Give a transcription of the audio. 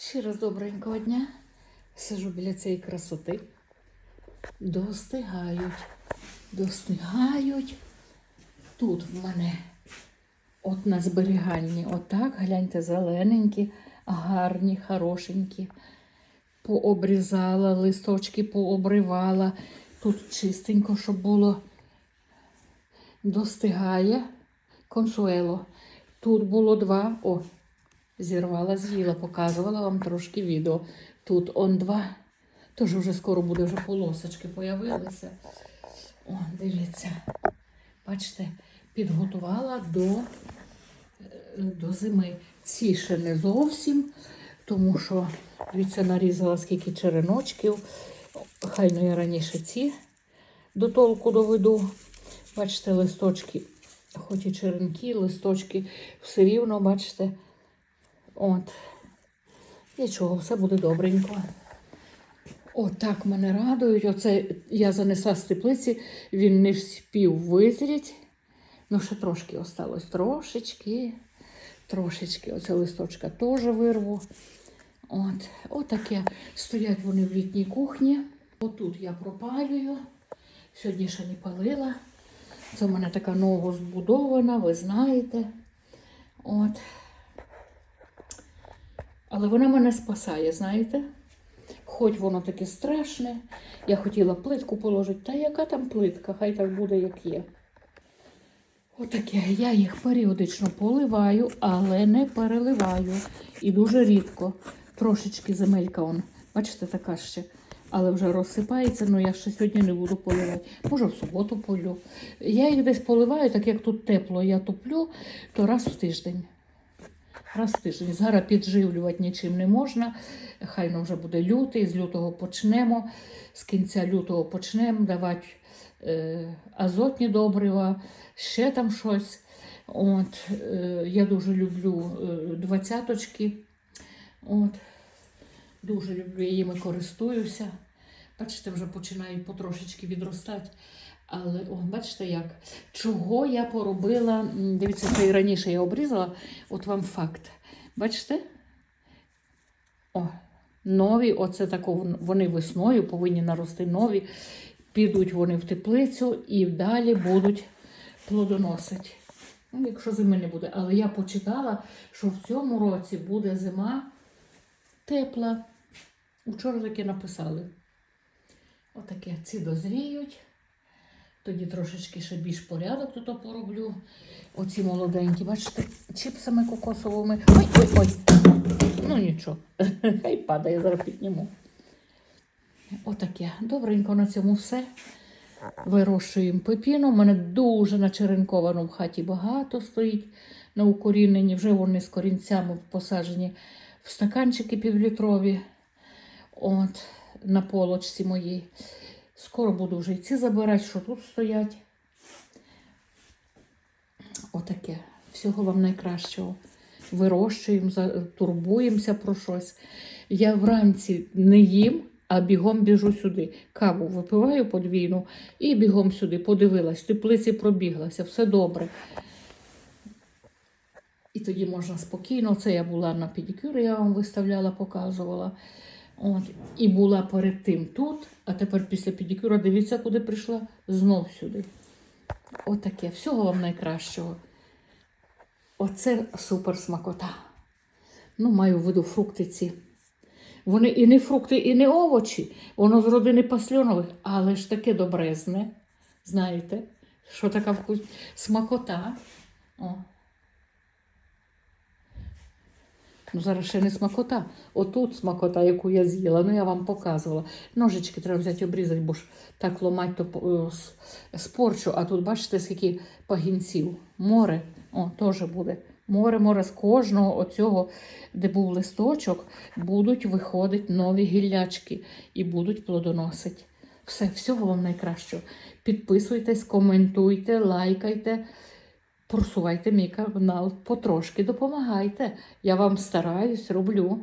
Ще раз добренького дня. Сижу біля цієї красоти. Достигають. Достигають. Тут в мене от на зберіганні. Отак, гляньте, зелененькі, гарні, хорошенькі. Пообрізала, листочки пообривала. Тут чистенько, щоб було. Достигає консуело. Тут було два. О, зірвала, з'їла, показувала вам трошки відео. Тут он два. Тож вже скоро буде вже полосочки появилися. О, дивіться. Бачите, підготувала до, до зими. Ці ще не зовсім, тому що, дивіться, нарізала скільки череночків. Хай ну я раніше ці до толку доведу. Бачите, листочки, хоч і черенки, листочки все рівно, бачите. От. Нічого, все буде добренько. Отак мене радують. Оце я занесла з теплиці, він не вспів визріти. Ну, ще трошки осталось. Трошечки, трошечки. Оце листочка теж вирву. От, отаке. Стоять вони в літній кухні. Отут я пропалюю. Сьогодні ще не палила. Це в мене така новозбудована, ви знаєте. От. Але вона мене спасає, знаєте? Хоч воно таке страшне. Я хотіла плитку положити. Та яка там плитка? Хай так буде, як є. Отаке. Я їх періодично поливаю, але не переливаю. І дуже рідко. Трошечки земелька, он, бачите, така ще. Але вже розсипається, але я ще сьогодні не буду поливати. Може, в суботу полю. Я їх десь поливаю, так як тут тепло, я топлю, то раз в тиждень. Раз тиждень. Зараз підживлювати нічим не можна. Хай ну вже буде лютий, з лютого почнемо, з кінця лютого почнемо давати е, азотні добрива, ще там щось. От, е, я дуже люблю е, двадцяточки. От, дуже люблю, я їми користуюся. Бачите, вже починають потрошечки відростати. Але о, бачите як? Чого я поробила? Дивіться, це і раніше я обрізала. От вам факт. Бачите? О, нові, оце тако, вони весною повинні нарости нові. Підуть вони в теплицю і далі будуть плодоносити. Ну, якщо зими не буде. Але я почитала, що в цьому році буде зима тепла. Вчора таке написали. Отаке ці дозріють. Тоді трошечки ще більш порядок тут пороблю. Оці молоденькі, бачите, чіпсами кокосовими. Ой, ой, ой. Ну нічого. Хай падає, зараз підніму. Отаке. Добренько на цьому все. Вирощуємо пепіну. У мене дуже начеренковано в хаті багато стоїть на укоріненні. Вже вони з корінцями посаджені в стаканчики півлітрові. От, на полочці моїй. Скоро буду вже і ці забирати, що тут стоять. Отаке. Всього вам найкращого. Вирощуємо, турбуємося про щось. Я вранці не їм, а бігом біжу сюди. Каву випиваю подвійну і бігом сюди. Подивилась, теплиці пробіглася, все добре. І тоді можна спокійно. Це я була на педикюрі, я вам виставляла, показувала. От. І була перед тим тут, а тепер після педикюра, дивіться, куди прийшла, знов сюди. Отаке. Всього вам найкращого. Оце супер смакота. Ну, маю в виду фрукти ці. Вони і не фрукти, і не овочі. Воно з родини пасльонових, але ж таке добрезне. Знаєте, що така вкус... смакота. О. Ну, зараз ще не смакота. Отут смакота, яку я з'їла. Ну, я вам показувала. Ножички треба взяти обрізати, бо ж так ломать, то спорчу. А тут бачите, скільки пагінців. Море. О, теж буде. Море, море з кожного оцього, де був листочок, будуть виходити нові гіллячки і будуть плодоносити. Все, всього вам найкращого. Підписуйтесь, коментуйте, лайкайте. Просувайте мій канал потрошки, допомагайте. Я вам стараюсь, роблю.